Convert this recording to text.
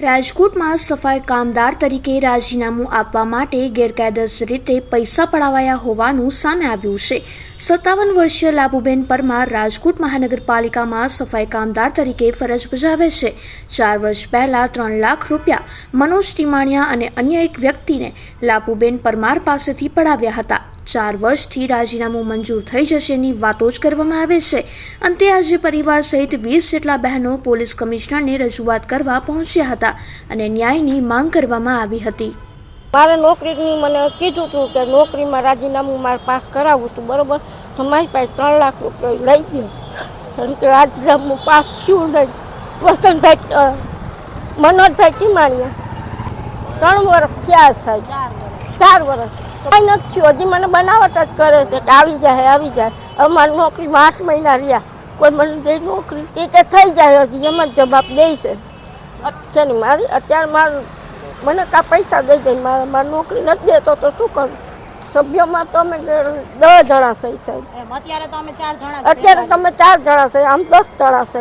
રાજકોટમાં સફાઈ કામદાર તરીકે રાજીનામું આપવા માટે ગેરકાયદેસર રીતે પૈસા પડાવાયા હોવાનું સામે આવ્યું છે. સત્તાવન વર્ષીય લાભુબેન પરમાર રાજકોટ મહાનગરપાલિકામાં સફાઈ કામદાર તરીકે ફરજ બજાવે છે. ચાર વર્ષ પહેલા ત્રણ લાખ રૂપિયા મનોજ ટીમાણિયા અને અન્ય એક વ્યક્તિને લાભુબેન પરમાર પાસેથી પડાવ્યા હતા. ચાર વર્ષથી રાજીનામું મંજૂર થઈ જશેની વાતો જ કરવામાં આવે છે. અંતે આજે પરિવાર સહિત વીસ જેટલા બહેનો પોલીસ કમિશનરને રજૂઆત કરવા પહોંચ્યા હતા અને ન્યાયની માંગ કરવામાં આવી હતી. મારે નોકરીની મને કીધું હતું કે નોકરીમાં રાજીનામું મારે પાસ કરાવવું હતું. બરોબર? તમારી પાસે ત્રણ લાખ રૂપિયા લઈ ગયો. રાજીનામું પાસ થયું નહીં. વસંતભાઈ મનોજભાઈ કિમાણીયા ત્રણ વર્ષ થયા સાહેબ ચાર વર્ષ. કાંઈ નથી થયું. હજી મને બનાવટ જ કરે છે કે આવી જાય આવી જાય. અમારી નોકરી નોકરીમાં મહિના રહ્યા. કોઈ મને દે નોકરી એ તો થઈ જાય હજી. એમ જ જવાબ દે છે. અત્યારે મારી અત્યારે મારું મને કાં પૈસા દઈ જાય મારે મારી નોકરી નથી દેતો તો શું કરું? સભ્યોમાં તો અમે દસ જણા થઈ સાહેબ અત્યારે તો અમે ચાર જણા અત્યારે તમે ચાર જણા છે. આમ દસ જણા છે.